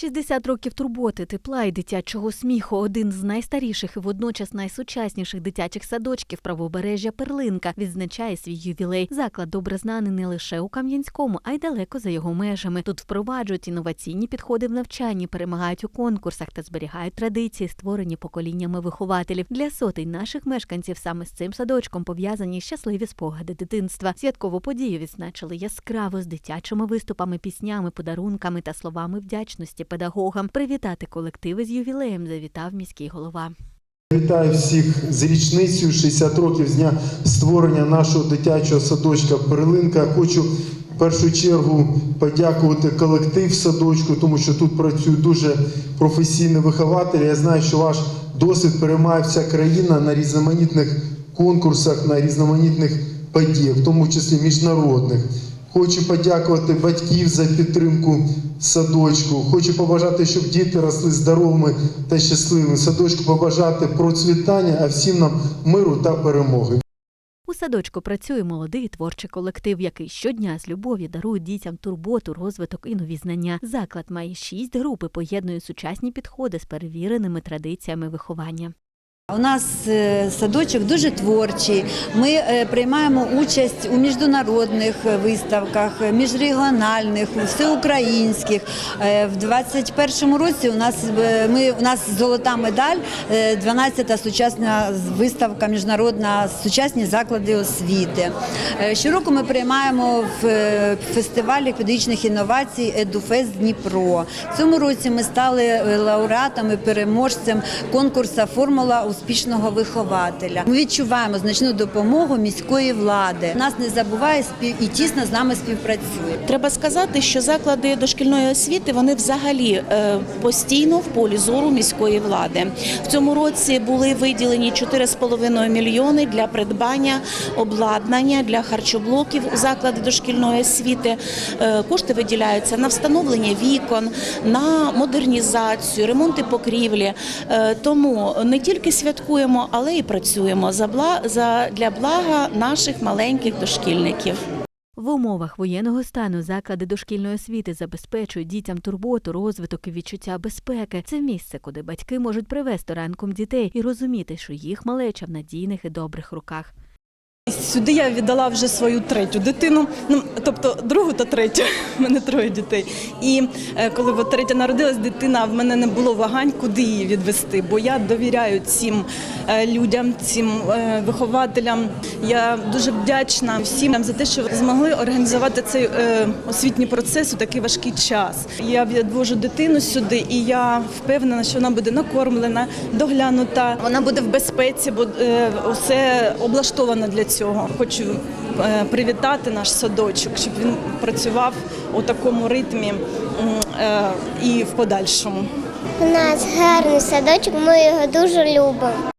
60 років турботи, тепла і дитячого сміху один з найстаріших і водночас найсучасніших дитячих садочків правобережжя Перлинка відзначає свій ювілей. Заклад добре знаний не лише у Кам'янському, а й далеко за його межами. Тут впроваджують інноваційні підходи в навчанні, перемагають у конкурсах та зберігають традиції, створені поколіннями вихователів. Для сотень наших мешканців саме з цим садочком пов'язані щасливі спогади дитинства. Святкову подію відзначили яскраво з дитячими виступами, піснями, подарунками та словами вдячності педагогам. Привітати колективи з ювілеєм завітав міський голова. Вітаю всіх з річницею 60 років з дня створення нашого дитячого садочка Перлинка. Хочу в першу чергу подякувати колектив садочку, тому що тут працюють дуже професійні вихователі. Я знаю, що ваш досвід переймає вся країна на різноманітних конкурсах, на різноманітних подіях, в тому числі міжнародних. Хочу подякувати батьків за підтримку садочку. Хочу побажати, щоб діти росли здоровими та щасливими. Садочку побажати процвітання, а всім нам миру та перемоги. У садочку працює молодий творчий колектив, який щодня з любов'ю дарує дітям турботу, розвиток і нові знання. Заклад має шість груп і поєднує сучасні підходи з перевіреними традиціями виховання. У нас е, садочок дуже творчий. Ми е, приймаємо участь у міжнародних е, виставках, міжрегіональних, всеукраїнських. В 21-му році у нас ми у нас золота медаль, е, 12-та сучасна виставка міжнародна сучасні заклади освіти. Щороку ми приймаємо в фестивалі педагогічних інновацій Едуфест Дніпро. В цьому році ми стали лауреатами, переможцем конкурсу Формула успішного вихователя. Ми відчуваємо значну допомогу міської влади. Нас не забуває спів і тісно з нами співпрацює. Треба сказати, що заклади дошкільної освіти вони взагалі е, постійно в полі зору міської влади. В цьому році були виділені 4,5 мільйони для придбання обладнання для харчоблоків у заклади дошкільної освіти. Е, Кошти виділяються на встановлення вікон, на модернізацію, ремонти покрівлі. Е, Тому не тільки святкуємо, але і працюємо за для блага наших маленьких дошкільників. В умовах воєнного стану заклади дошкільної освіти забезпечують дітям турботу, розвиток і відчуття безпеки. Це місце, куди батьки можуть привезти ранком дітей і розуміти, що їх малеча в надійних і добрих руках. Сюди я віддала вже свою третю дитину, ну тобто другу та третю. У мене троє дітей. І е, коли от третя народилась дитина, в мене не було вагань, куди її відвести. Бо я довіряю цим е, людям, цим е, вихователям. Я дуже вдячна всім за те, що змогли організувати цей освітній процес у такий важкий час. Я відвожу дитину сюди, і я впевнена, що вона буде накормлена, доглянута. Вона буде в безпеці, бо е, усе облаштовано для цього. Хочу е, привітати наш садочок, щоб він працював у такому ритмі е, і в подальшому. У нас гарний садочок, ми його дуже любимо.